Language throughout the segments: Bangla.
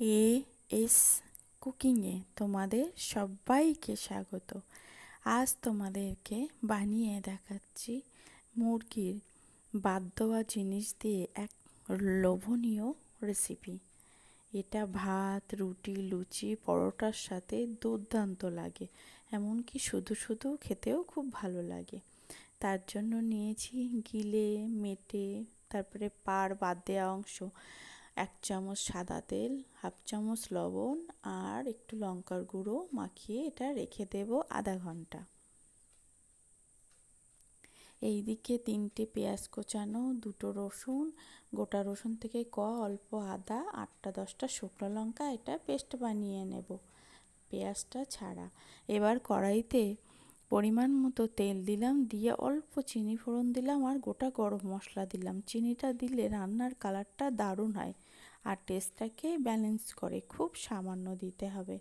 এ এস কুকিংয়ে তোমাদের সবাইকে স্বাগত। আজ তোমাদেরকে বানিয়ে দেখাচ্ছি মুরগির বাদ দেওয়া জিনিস দিয়ে এক লোভনীয় রেসিপি এটা ভাত, রুটি, লুচি, পরোটার সাথে দুর্দান্ত লাগে, এমনকি শুধু শুধু খেতেও খুব ভালো লাগে। তার জন্য নিয়েছি গিলে, মেটে, তারপরে পার বাদ দেওয়া অংশ। এক চামচ সাদা তেল, হাফ চামচ লবণ আর একটু লঙ্কার গুঁড়ো মাখিয়ে এটা রেখে দেব আধা ঘণ্টা। এইদিকে তিনটে পেঁয়াজ কোচানো, দুটো রসুন, গোটা রসুন থেকে ক অল্প আদা, আটটা দশটা শুকনো লঙ্কা, এটা পেস্ট বানিয়ে নেব, পেঁয়াজটা ছাড়া। এবার কড়াইতে পরিমাণ মতো তেল দিলাম, দিয়ে অল্প চিনি ফোড়ন দিলাম আর গোটা গরম মশলা দিলাম। চিনিটা দিলে রান্নার কালারটা দারুণ হয় আর টেস্টটাকে ব্যালেন্স করে, খুব সামান্য দিতে হবে।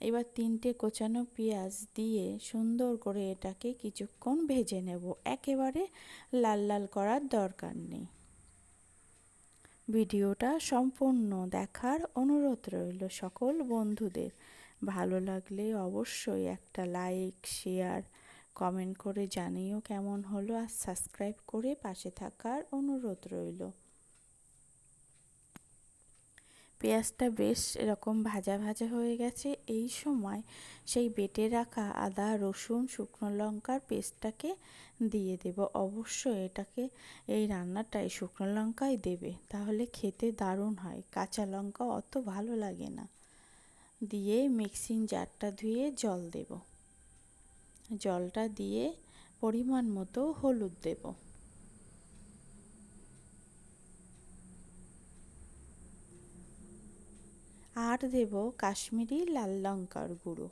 এবার তিনটে কোচানো পেঁয়াজ দিয়ে সুন্দর করে এটাকে কিছুক্ষণ ভেজে নেব। একেবারে লাল লাল করার দরকার নেই। ভিডিওটা সম্পূর্ণ দেখার অনুরোধ রইল সকল বন্ধুদের। ভালো লাগলে অবশ্যই একটা লাইক শেয়ার কমেন্ট করে জানিও কেমন হলো আর সাবস্ক্রাইব করে পাশে থাকার অনুরোধ রইল। পেঁয়াজটা বেশ এরকম ভাজা ভাজা হয়ে গেছে। এই সময় সেই বেটে রাখা আদা, রসুন, শুকনো লঙ্কার পেস্টটাকে দিয়ে দেব। অবশ্যই এটাকে এই রান্নাটাই শুকনো লঙ্কাই দেবে, তাহলে খেতে দারুণ হয়। কাঁচা লঙ্কা অত ভালো লাগে না। দিয়ে মিক্সিং জারটা ধুয়ে জল দেব। জলটা দিয়ে পরিমাণ মতো হলুদ দেবো। আর দেব কাশ্মীরি লাল লঙ্কার গুঁড়ো।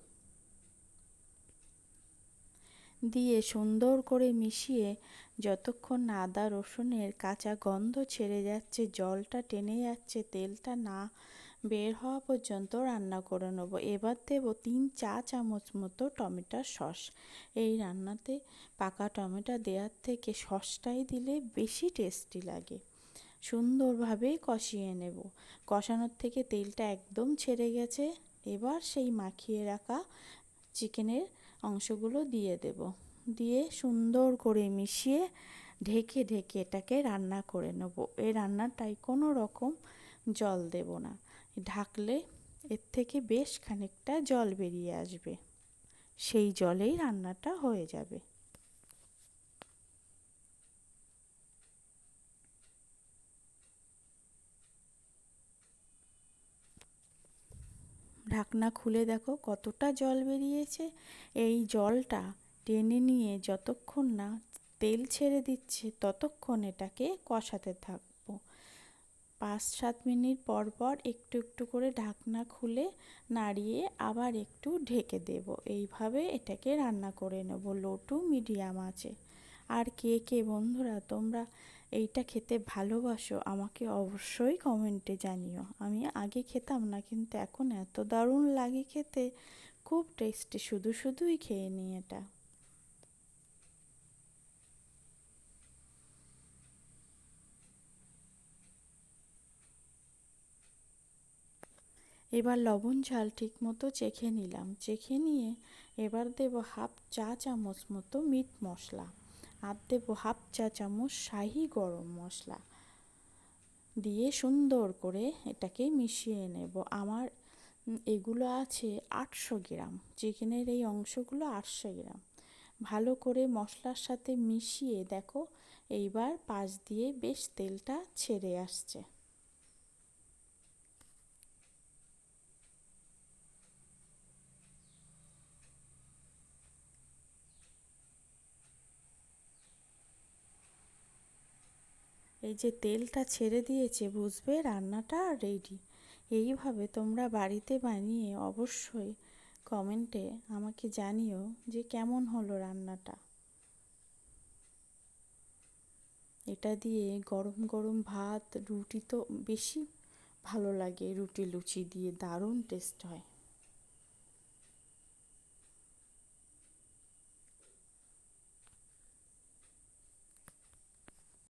দিয়ে সুন্দর করে মিশিয়ে যতক্ষণ আদা রসুনের কাঁচা গন্ধ ছেড়ে যাচ্ছে, জলটা টেনে যাচ্ছে, তেলটা না বের হওয়া পর্যন্ত রান্না করে নেব। এবার দেব তিন চা চামচ মতো টমেটোর সস। এই রান্নাতে পাকা টমেটো দেওয়ার থেকে সসটাই দিলে বেশি টেস্টি লাগে। সুন্দরভাবে কষিয়ে নেব। কষানোর থেকে তেলটা একদম ছেড়ে গেছে। এবার সেই মাখিয়ে রাখা চিকেনের অংশগুলো দিয়ে দেব। দিয়ে সুন্দর করে মিশিয়ে ঢেকে ঢেকে এটাকে রান্না করে নেব। এই রান্নাটাই কোনো রকম জল দেব না। ঢাকলে এর থেকে বেশ খানিকটা জল বেরিয়ে আসবে। সেই জলেই রান্নাটা হয়ে যাবে। ঢাকনা খুলে দেখো কতটা জল বেরিয়েছে। এই জলটা টেনে নিয়ে যতক্ষণ না তেল ছেড়ে দিচ্ছে, ততক্ষণ এটাকে কষাতে থাকব পাঁচ সাত মিনিট পর পর একটু একটু করে ঢাকনা খুলে নাড়িয়ে আবার একটু ঢেকে দেব। এইভাবে এটাকে রান্না করে নেব লো টু মিডিয়াম আছে আর কে কে বন্ধুরা, তোমরা এইটা খেতে ভালোবাসো, আমাকে অবশ্যই কমেন্টে জানিও। আমি আগে খেতাম না, কিন্তু এখন এত দারুণ লাগে খেতে। খুব টেস্টি, শুধু শুধুই খেয়ে নিই এটা। এবার লবণ ঝাল ঠিক মতো চেখে নিলাম। চেখে নিয়ে এবার দেব হাফ চা চামচ মতো মিট মশলা আর দেবো হাফ চা চামচ শাহি গরম মশলা। দিয়ে সুন্দর করে এটাকে মিশিয়ে নেব। আমার এগুলো আছে আটশো গ্রাম। চিকেনের এই অংশগুলো আটশো গ্রাম। ভালো করে মশলার সাথে মিশিয়ে দেখো, এইবার পাশ দিয়ে বেশ তেলটা ছেড়ে আসছে। এই যে তেলটা ছেড়ে দিয়েছে, বুঝবে? রান্নাটা রেডি এইভাবে তোমরা বাড়িতে বানিয়ে অবশ্যই কমেন্টে আমাকে জানিও যে কেমন হলো রান্নাটা। এটা দিয়ে গরম গরম ভাত, রুটি তো বেশি ভালো লাগে। রুটি, লুচি দিয়ে দারুণ টেস্ট হয়।